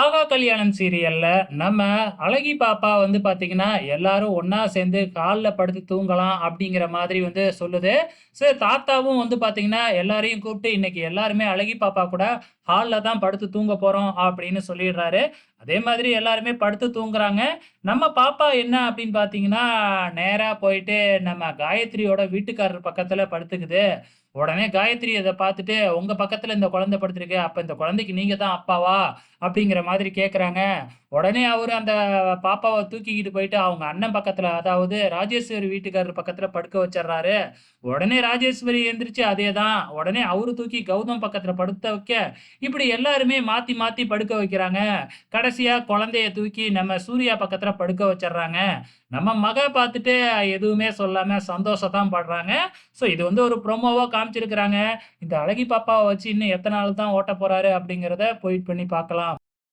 ஆகா கல்யாணம் சீரியல்ல நம்ம அழகி பாப்பா வந்து பாத்தீங்கன்னா எல்லாரும் ஒன்னா சேர்ந்து காலில் படுத்து தூங்கலாம் அப்படிங்கிற மாதிரி வந்து சொல்லுது. சரி தாத்தாவும் வந்து பாத்தீங்கன்னா எல்லாரையும் கூப்பிட்டு இன்னைக்கு எல்லாருமே அழகி பாப்பா கூட ஹாலில் தான் படுத்து தூங்க போகிறோம் அப்படின்னு சொல்லிடுறாரு. அதே மாதிரி எல்லாருமே படுத்து தூங்குறாங்க. நம்ம பாப்பா என்ன அப்படின்னு பார்த்தீங்கன்னா நேராக போயிட்டு நம்ம காயத்ரியோட வீட்டுக்காரர் பக்கத்தில் படுத்துக்குது. உடனே காயத்ரி அதை பார்த்துட்டு, உங்கள் பக்கத்தில் இந்த குழந்தை படுத்துருக்கு அப்போ இந்த குழந்தைக்கு நீங்கள் தான் அப்பாவா?" அப்படிங்கிற மாதிரி கேட்குறாங்க. உடனே அவர் அந்த பாப்பாவை தூக்கிக்கிட்டு போயிட்டு அவங்க அண்ணன் பக்கத்துல, அதாவது ராஜேஸ்வரி வீட்டுக்காரர் பக்கத்துல படுக்க வச்சிடுறாரு உடனே ராஜேஸ்வரி எந்திரிச்சு அதேதான். உடனே அவரு தூக்கி கௌதம் பக்கத்துல படுத்த வைக்க, இப்படி எல்லாருமே மாத்தி மாத்தி படுக்க வைக்கிறாங்க. கடைசியா குழந்தைய தூக்கி நம்ம சூர்யா பக்கத்துல படுக்க வச்சிடுறாங்க நம்ம மக பார்த்துட்டு எதுவுமே சொல்லாம சந்தோஷம் தான் படுறாங்க. ஸோ இது வந்து ஒரு ப்ரோமோவா காமிச்சிருக்கிறாங்க. இந்த அழகி பாப்பாவை வச்சு இன்னும் எத்தனை நாள் தான் ஓட்டப் போறாரு அப்படிங்கிறத போயிட் பண்ணி பார்க்கலாம்.